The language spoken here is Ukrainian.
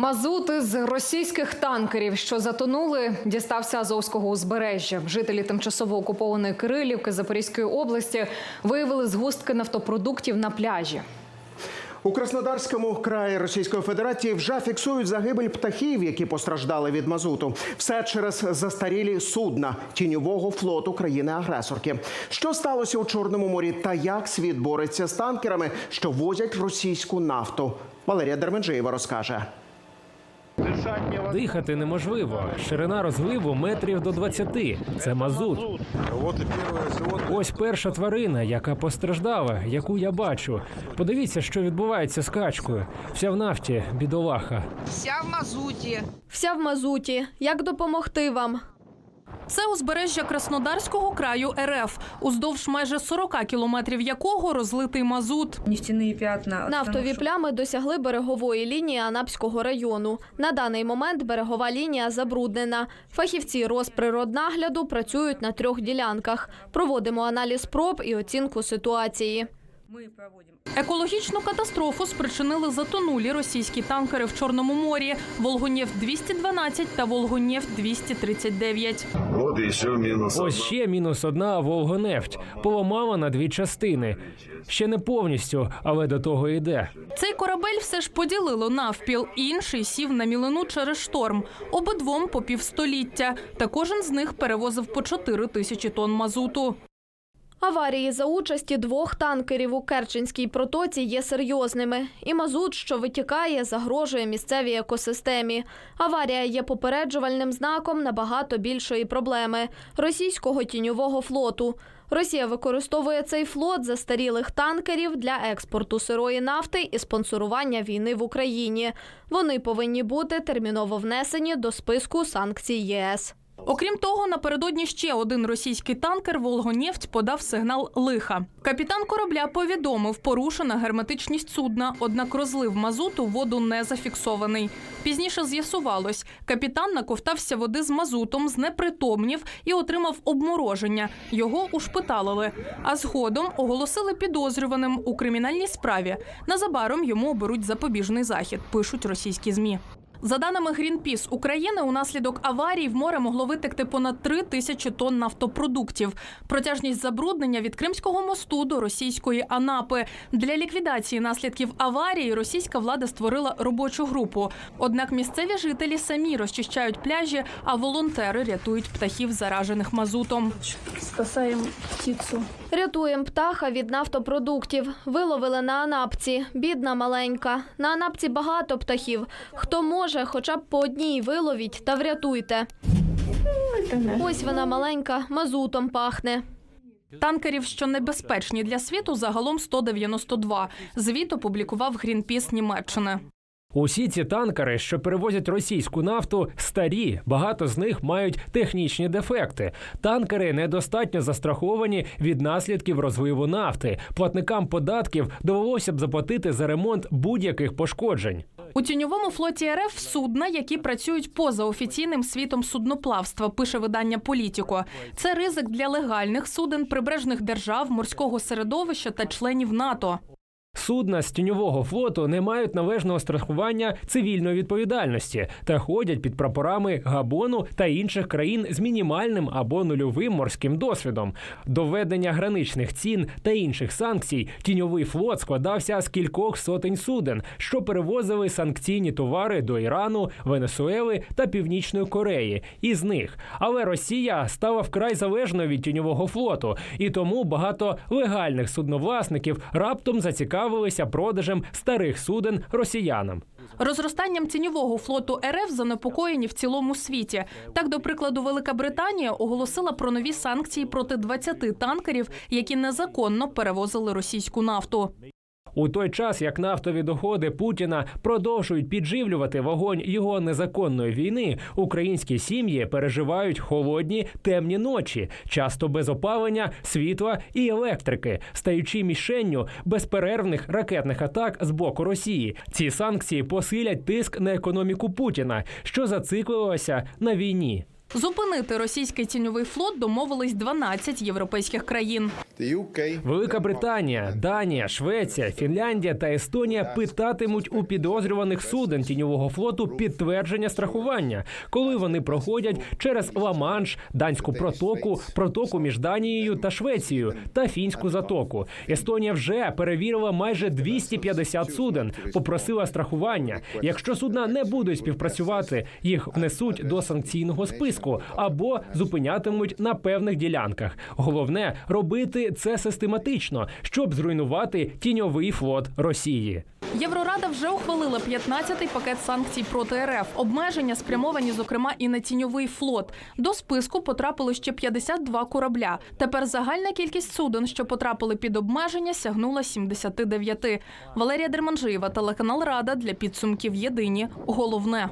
Мазут із російських танкерів, що затонули, дістався Азовського узбережжя. Жителі тимчасово окупованої Кирилівки Запорізької області виявили згустки нафтопродуктів на пляжі. У Краснодарському краї Російської Федерації вже фіксують загибель птахів, які постраждали від мазуту. Все через застарілі судна тіньового флоту країни-агресорки. Що сталося у Чорному морі та як світ бореться з танкерами, що возять російську нафту? Валерія Дерменджиєва розкаже. Дихати неможливо. Ширина розливу метрів до 20. Це мазут. Ось перша тварина, яка постраждала, яку я бачу. Подивіться, що відбувається з качкою. Вся в нафті, бідолаха. Вся в мазуті. Вся в мазуті. Як допомогти вам? Це узбережжя Краснодарського краю РФ, уздовж майже 40 кілометрів якого розлитий мазут. нефтяные пятна. Нафтові плями досягли берегової лінії Анапського району. На даний момент берегова лінія забруднена. Фахівці Росприроднагляду працюють на трьох ділянках. Проводимо аналіз проб і оцінку ситуації. Мы проводим Екологічну катастрофу спричинили затонулі російські танкери в Чорному морі Волгонєфт 212 та Волгонєфт 239. Вот еще минус. Ось ще мінус одна Волгонефть. Поламала на дві частини. Ще не повністю, але до того йде. Цей корабель все ж поділило навпіл. Інший сів на мілину через шторм. Обидвом по півстоліття. Та кожен з них перевозив по 4 тисячі тонн мазуту. Аварії за участі двох танкерів у Керченській протоці є серйозними. І мазут, що витікає, загрожує місцевій екосистемі. Аварія є попереджувальним знаком набагато більшої проблеми російського тіньового флоту. Росія використовує цей флот застарілих танкерів для експорту сирої нафти і спонсорування війни в Україні. Вони повинні бути терміново внесені до списку санкцій ЄС. Окрім того, напередодні ще один російський танкер Волгонефть подав сигнал лиха. Капітан корабля повідомив, порушена герметичність судна, однак розлив мазуту воду не зафіксований. Пізніше з'ясувалось, капітан наковтався води з мазутом, знепритомнів і отримав обмороження. Його ушпиталили. А згодом оголосили підозрюваним у кримінальній справі. Незабаром йому оберуть запобіжний захід, пишуть російські змі. За даними Greenpeace України, унаслідок аварій в море могло витекти понад 3 тисячі тонн нафтопродуктів. Протяжність забруднення від Кримського мосту до російської Анапи. Для ліквідації наслідків аварії російська влада створила робочу групу. Однак місцеві жителі самі розчищають пляжі, а волонтери рятують птахів, заражених мазутом. спасаем птицу. Рятуємо птаха від нафтопродуктів. Виловили на Анапці. Бідна маленька. На Анапці багато птахів. Хто може, хоча б по одній виловіть та врятуйте. Ось вона маленька, мазутом пахне. Танкерів, що небезпечні для світу, загалом 192. Звіт опублікував Greenpeace Німеччини. Усі ці танкери, що перевозять російську нафту, старі. Багато з них мають технічні дефекти. Танкери недостатньо застраховані від наслідків розливу нафти. Платникам податків довелося б заплатити за ремонт будь-яких пошкоджень. У тіньовому флоті РФ судна, які працюють поза офіційним світом судноплавства, пише видання Політіко. Це ризик для легальних суден, прибережних держав, морського середовища та членів НАТО. Судна з тіньового флоту не мають належного страхування цивільної відповідальності та ходять під прапорами Габону та інших країн з мінімальним або нульовим морським досвідом. До введення граничних цін та інших санкцій тіньовий флот складався з кількох сотень суден, що перевозили санкційні товари до Ірану, Венесуели та Північної Кореї. Із них, але Росія стала вкрай залежною від тіньового флоту, і тому багато легальних судновласників раптом зацікавилися продажем старих суден росіянам. Розростанням тіньового флоту РФ занепокоєні в цілому світі. Так, до прикладу, Велика Британія оголосила про нові санкції проти 20 танкерів, які незаконно перевозили російську нафту. У той час, як нафтові доходи Путіна продовжують підживлювати вогонь його незаконної війни, українські сім'ї переживають холодні темні ночі, часто без опалення, світла і електрики, стаючи мішенню безперервних ракетних атак з боку Росії. Ці санкції посилять тиск на економіку Путіна, що зациклилося на війні. Зупинити російський тіньовий флот домовились 12 європейських країн. Велика Британія, Данія, Швеція, Фінляндія та Естонія питатимуть у підозрюваних суден тіньового флоту підтвердження страхування, коли вони проходять через Ла-Манш, Данську протоку, протоку між Данією та Швецією та Фінську затоку. Естонія вже перевірила майже 250 суден, попросила страхування. Якщо судна не будуть співпрацювати, їх внесуть до санкційного списку або зупинятимуть на певних ділянках. Головне робити це систематично, щоб зруйнувати тіньовий флот Росії. Єврорада вже ухвалила 15-й пакет санкцій проти РФ. Обмеження спрямовані, зокрема, і на тіньовий флот. До списку потрапили ще 52 корабля. Тепер загальна кількість суден, що потрапили під обмеження, сягнула 79. Валерія Дерманжиєва, телеканал Рада для підсумків Єдині. Головне.